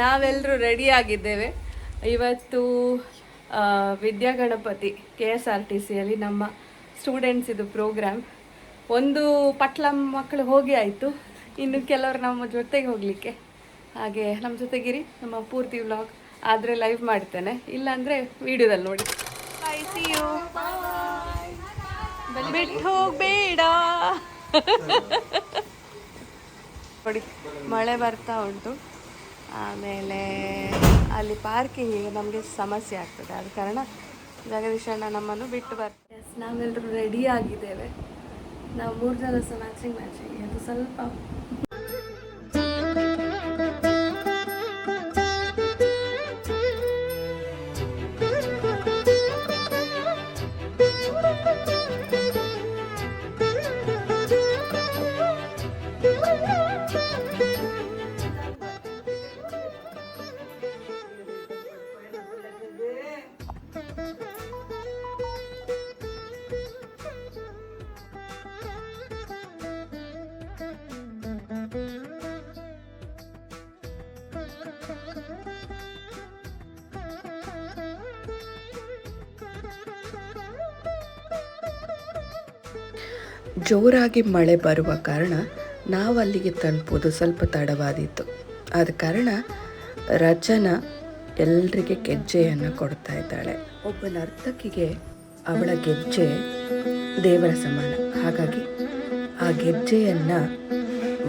ನಾವೆಲ್ಲರೂ ರೆಡಿ ಆಗಿದ್ದೇವೆ. ಇವತ್ತು Vidya Ganapati K S R T ಸಿಯಲ್ಲಿ ನಮ್ಮ ಸ್ಟೂಡೆಂಟ್ಸ್ ಇದು ಪ್ರೋಗ್ರಾಮ್ ಒಂದು ಪಟ್ಲ ಮಕ್ಕಳು ಹೋಗಿ ಆಯಿತು. ಇನ್ನು ಕೆಲವರು ನಮ್ಮ ಜೊತೆಗೆ ಹೋಗಲಿಕ್ಕೆ. ಹಾಗೆ ನಮ್ಮ ಜೊತೆಗಿರಿ, ನಮ್ಮ ಪೂರ್ತಿ ವ್ಲಾಗ್ ಆದರೆ ಲೈವ್ ಮಾಡ್ತೇನೆ. ಇಲ್ಲಾಂದರೆ ವಿಡಿಯೋದಲ್ಲಿ ನೋಡಿ. ಬಿಟ್ಟು ಹೋಗಬೇಡ. ನೋಡಿ, ಮಳೆ ಬರ್ತಾ ಉಂಟು. ಆಮೇಲೆ ಅಲ್ಲಿ ಪಾರ್ಕಿಂಗಿಗೆ ನಮಗೆ ಸಮಸ್ಯೆ ಆಗ್ತದೆ. ಆದ ಕಾರಣ ಜಗದೀಶ್ ಅಣ್ಣ ನಮ್ಮನ್ನು ಬಿಟ್ಟು ಬರ್ತಾರೆ. ನಾವೆಲ್ಲರೂ ರೆಡಿ ಆಗಿದ್ದೇವೆ. ನಾವು ಮೂರು ಜನ ಸಹ ಮ್ಯಾಚಿಂಗ್ ಮ್ಯಾಚಿಂಗ್ ಅದು ಸ್ವಲ್ಪ ಜೋರಾಗಿ ಮಳೆ ಬರುವ ಕಾರಣ ನಾವು ಅಲ್ಲಿಗೆ ತಲುಪೋದು ಸ್ವಲ್ಪ ತಡವಾದೀತು. ಆದ ಕಾರಣ ರಚನಾ ಎಲ್ರಿಗೆ ಗೆಜ್ಜೆಯನ್ನು ಕೊಡ್ತಾ ಇದ್ದಾಳೆ. ಒಬ್ಬ ನರ್ತಕಿಗೆ ಅವಳ ಗೆಜ್ಜೆ ದೇವರ ಸಮಾನ. ಹಾಗಾಗಿ ಆ ಗೆಜ್ಜೆಯನ್ನು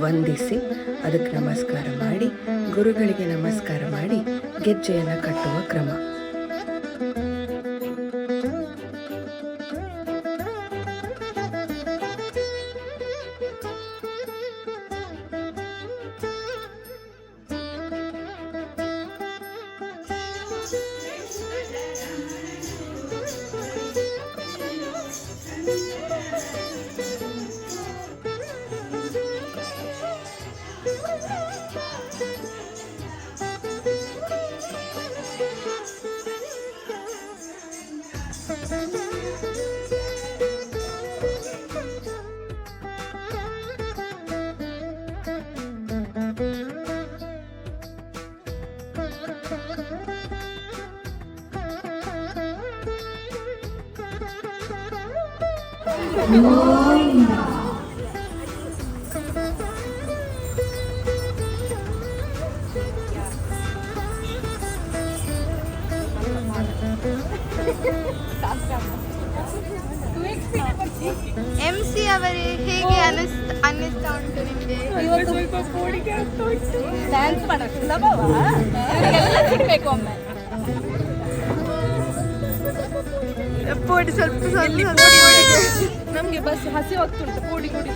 ವಂದಿಸಿ ಅದಕ್ಕೆ ನಮಸ್ಕಾರ ಮಾಡಿ, ಗುರುಗಳಿಗೆ ನಮಸ್ಕಾರ ಮಾಡಿ ಗೆಜ್ಜೆಯನ್ನು ಕಟ್ಟುವ ಕ್ರಮ. ಎಂ ಸಿ ಅವರೇ ಹೇಗೆ ಅನಿಸ್ ಅನ್ನಿಸ್ತಾ ಉಂಟು ನಿಮಗೆ ಡ್ಯಾನ್ಸ್ ಮಾಡೋದು ಸುಲಭವಾ ಎಲ್ಲ ಸಿಗಬೇಕು ಒಮ್ಮೆ ಪೋಡಿ ಸ್ವಲ್ಪ ಸ್ವಲ್ಪ ನಮಗೆ ಬಸ್ ಹಸಿ ಹೋಗ್ತುಂಟು ಕೂಡಿ ಕೂಡಿ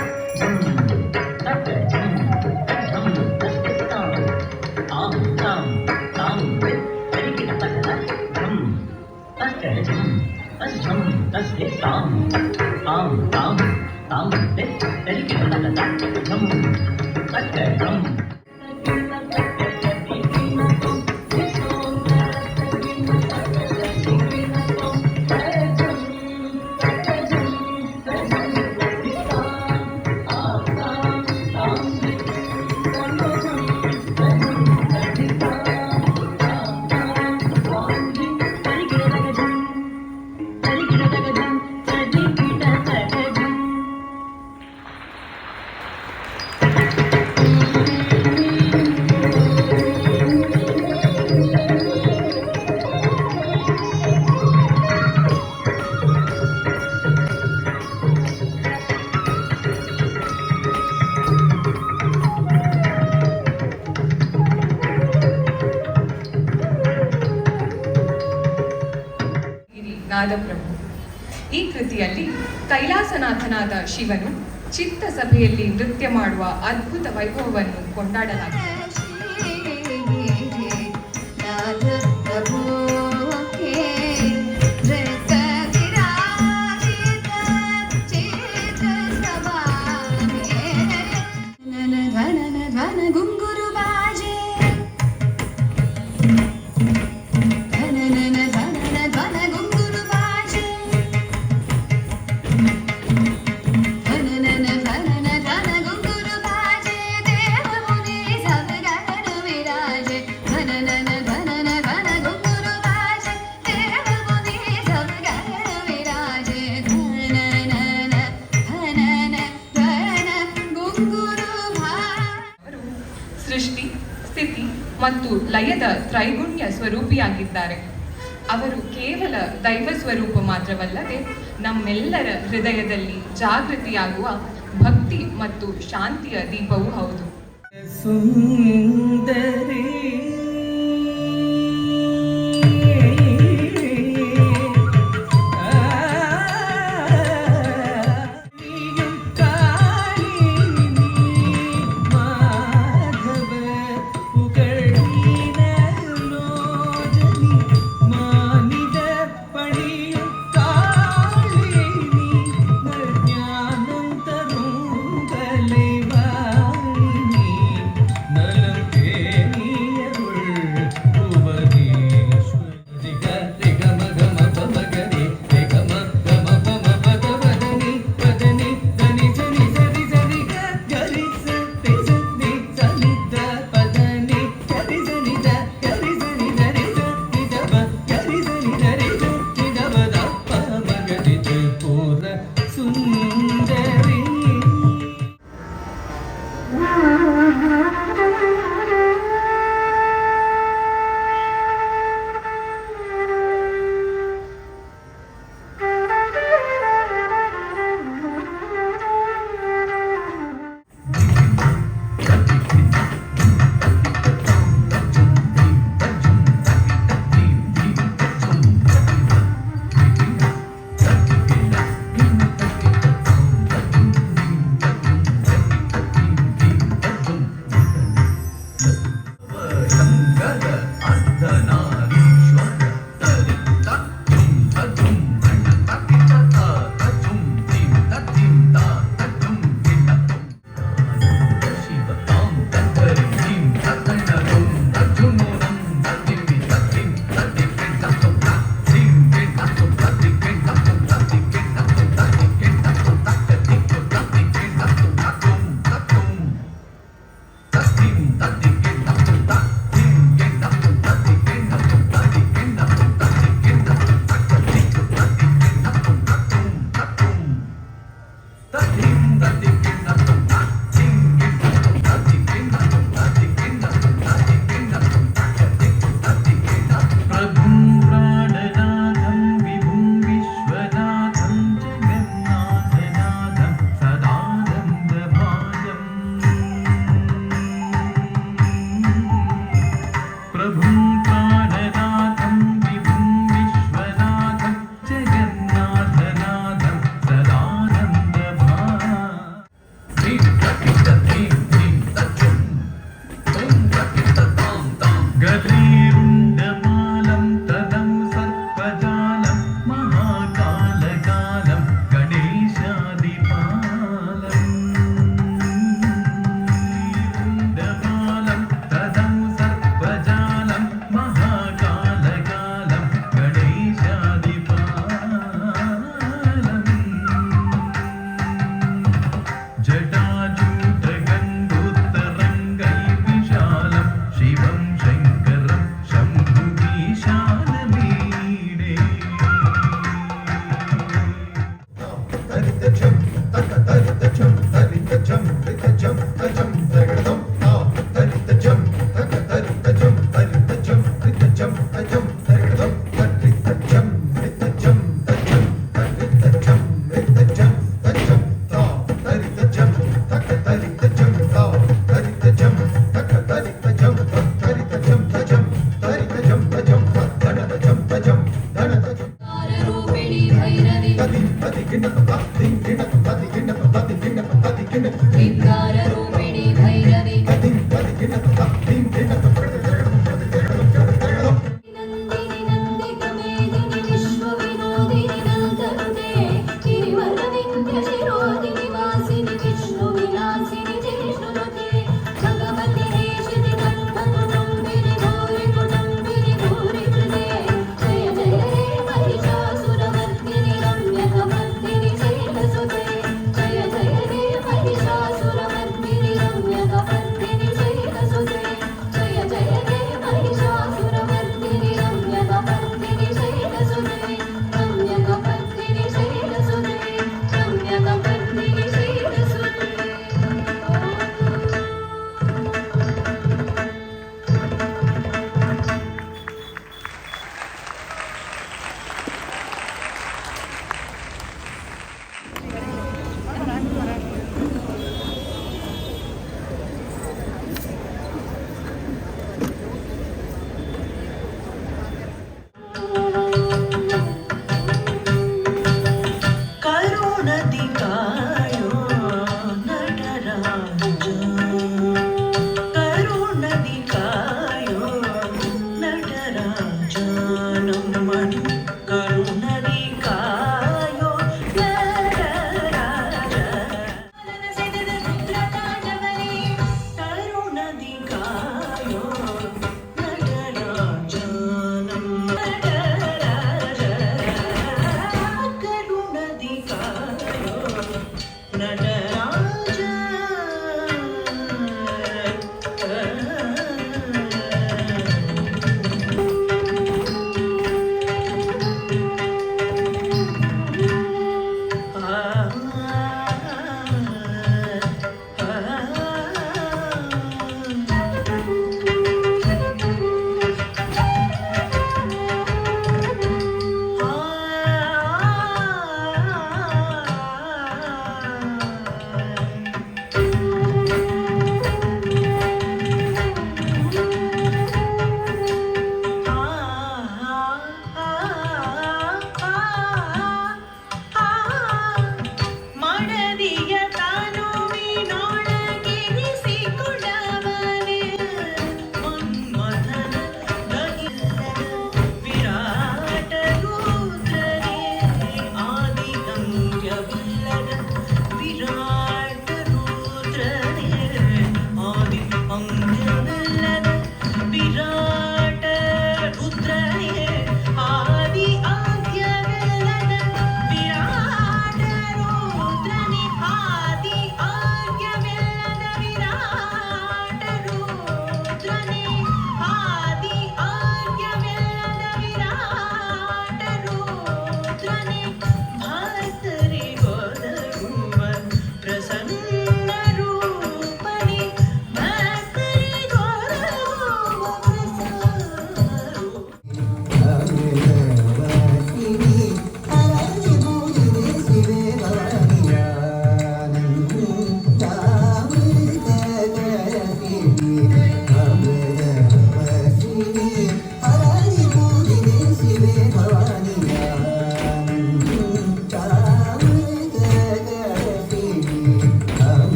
ಿ tam tam tam tam tam tam tam tam tam tam tam tam tam ಶಿವನು ಚಿತ್ತ ಸಭೆಯಲ್ಲಿ ನೃತ್ಯ ಮಾಡುವ ಅದ್ಭುತ ವೈಭವವನ್ನು ಕೊಂಡಾಡಲಾಗಿದೆ. ಸ್ವರೂಪಿಯಾಗಿದ್ದಾರೆ. ಅವರು ಕೇವಲ ದೈವ ಸ್ವರೂಪ ಮಾತ್ರವಲ್ಲದೆ ನಮ್ಮೆಲ್ಲರ ಹೃದಯದಲ್ಲಿ ಜಾಗೃತಿಯಾಗುವ ಭಕ್ತಿ ಮತ್ತು ಶಾಂತಿಯ ದೀಪವೂ ಹೌದು. ಸುಂದರೇ പദ്ധതി പദ്ധതിക്കുണ്ട്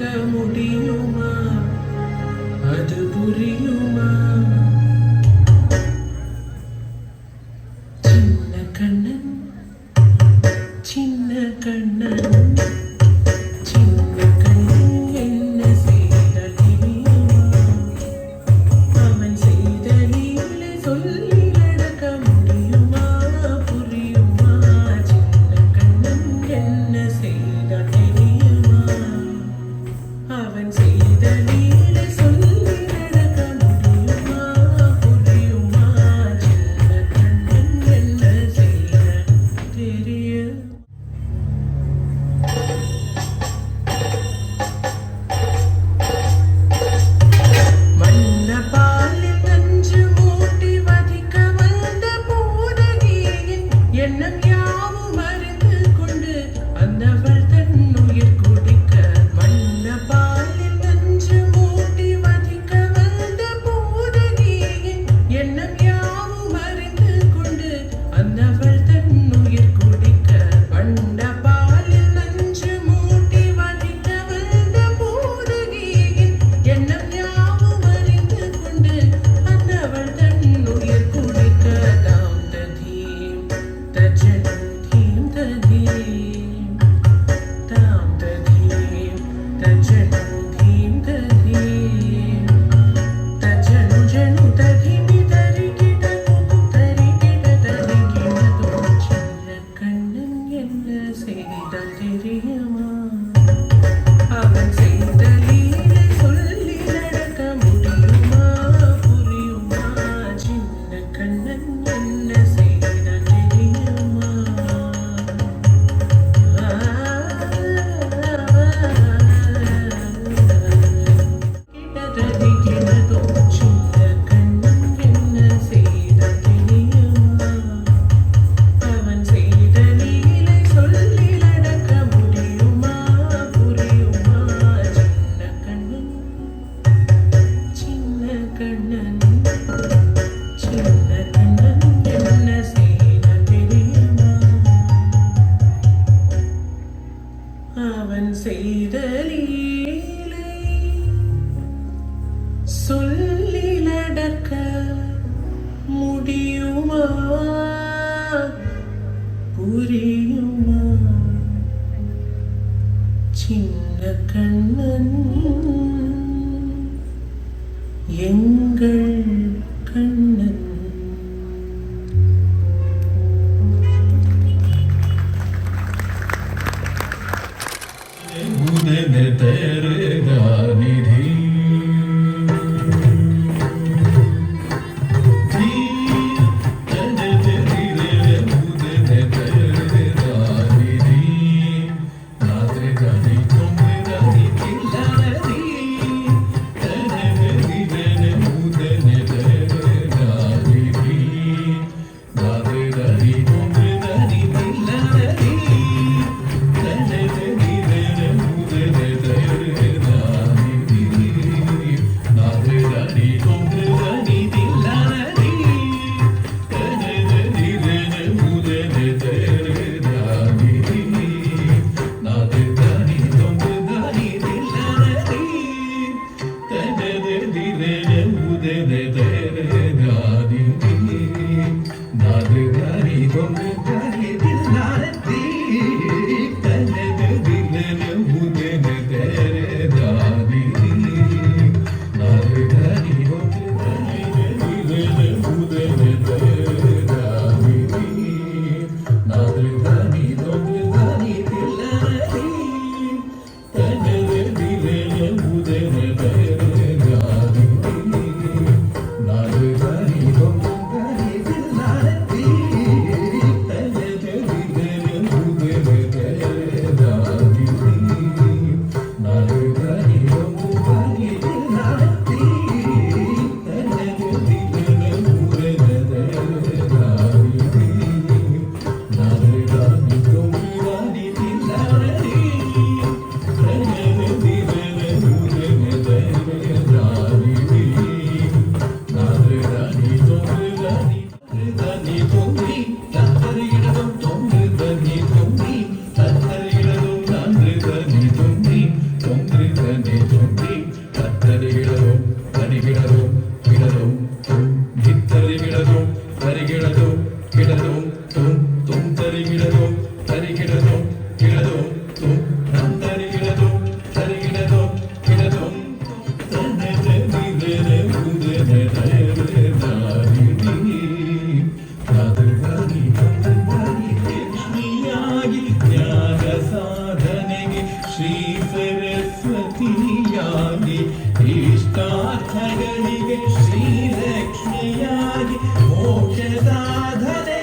മറക്ക മുടിയുമാ അത് പുരിയുമാ. கண்ணன் പരിപൊങ്ങ കളിതിൽ നടത്തി ಶ್ರೀ ಸರಸ್ವತಿಯಾಗಿ ಇಷ್ಟಾರ್ಥಗಳಿಗೆ ಶ್ರೀ ಲಕ್ಷ್ಮಿಯಾಗಿ ಮೋಕ್ಷ ಸಾಧನೆ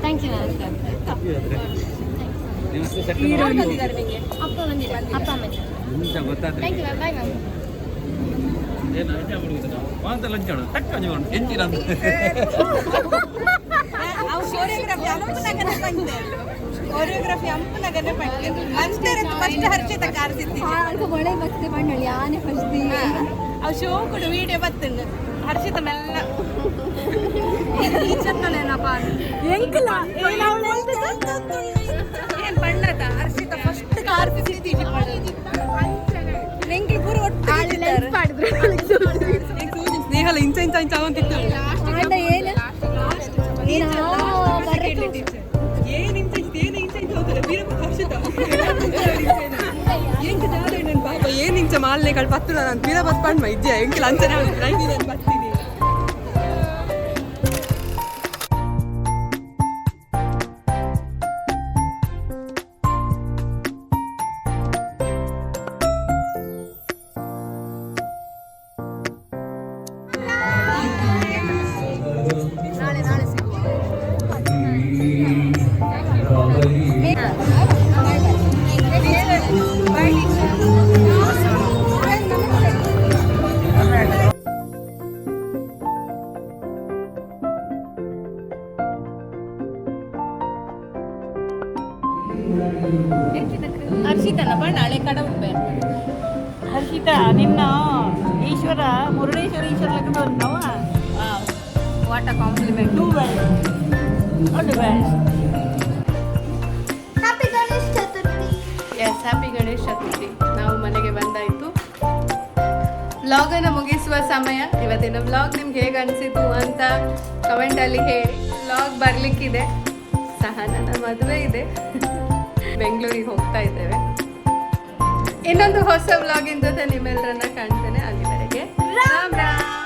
ಥ್ಯಾಂಕ್ ಯು ಅಪ್ಪ ಬಂದಿದ್ದಾರೆ ಅಪ್ಪ ಕೋರಿಯೋಗ್ರಫಿ ಅಂಪನಗನೆ ಬಂದೆ ಮಂಸ್ಟರ್ ಫಸ್ಟ್ ಹರ್ಷಿತ ಕಾರ್ಸಿತ್ತಿ ಅಲ್ಪ ಮೊಳೆ ಬಣ್ಣಳಿ ಆನೆ ಫಸ್ಟ್ ಅವು ಶೋ ಕೂಡ ವಿಡಿಯೋ ಹರ್ಷಿತ ಮೆಲ್ಲ ಟೀಚರ್ನಪ್ಪ ಎಂಕಲ ಏನ್ ಬಣ್ಣದ ಫಸ್ಟ್ ಕಾರ್ಸಿತ್ತಿ ನೆಂಗಿ ಪೂರ ಒಟ್ಟು ಮಾಡಿದ್ರು ಸ್ನೇಹಲ ಇಂಚ ಇಂಚ ಇಂಚ ಅವಂತಿತ್ತು ಆಟ ಏನು ಇಂಚ ಏನ್ ಇಂಚ ಇಂಚ ಹೋಗ್ತಾರೆ ವೀರಪ್ಪ ಹರ್ಷಿತ ಏನ್ ಇಂಚ ಮಾಲ್ನೆಗಳು ಪತ್ತು ನಾನು ವೀರಪ್ಪ ಪಣ್ಣ ಇದ್ಯಾ ಎಂಕ್ಲ ಅಂಚನೆ ನಾನು ಬರ್ತೀನಿ ಹರ್ಷಿತನ ಕಡೆ ಕಡ ಹರ್ಷಿತಾ ನಿನ್ನ ಈಶ್ವರ ಮುರುಡೇಶ್ವರ ಈಶ್ವರ ಲಗ್ನ ಬಂದವ what a compliment to well happy Ganesh Chaturthi yes happy Ganesh Chaturthi ನಾವು ಮನೆಗೆ ಬಂದಾಯಿತು. ವ್ಲಾಗನ್ನು ಮುಗಿಸುವ ಸಮಯ. ಇವತ್ತಿನ ವ್ಲಾಗ್ ನಿಮ್ಗೆ ಹೇಗೆ ಅನಿಸಿತು ಅಂತ ಕಮೆಂಟಲ್ಲಿ ಹೇಳಿ. ವ್ಲಾಗ್ ಬರಲಿಕ್ಕಿದೆ. ಸಹ ನನ್ನ ಮದುವೆ ಇದೆ. ಬೆಂಗಳೂರಿಗೆ ಹೋಗ್ತಾ ಇದ್ದೇವೆ. ಇನ್ನೊಂದು ಹೊಸ ವ್ಲಾಗಿನ ಜೊತೆ ನಿಮ್ಮೆಲ್ಲರನ್ನ ಕಾಣ್ತೇನೆ. ಅಲ್ಲಿವರೆಗೆ ರಾಮ್ ರಾಮ್.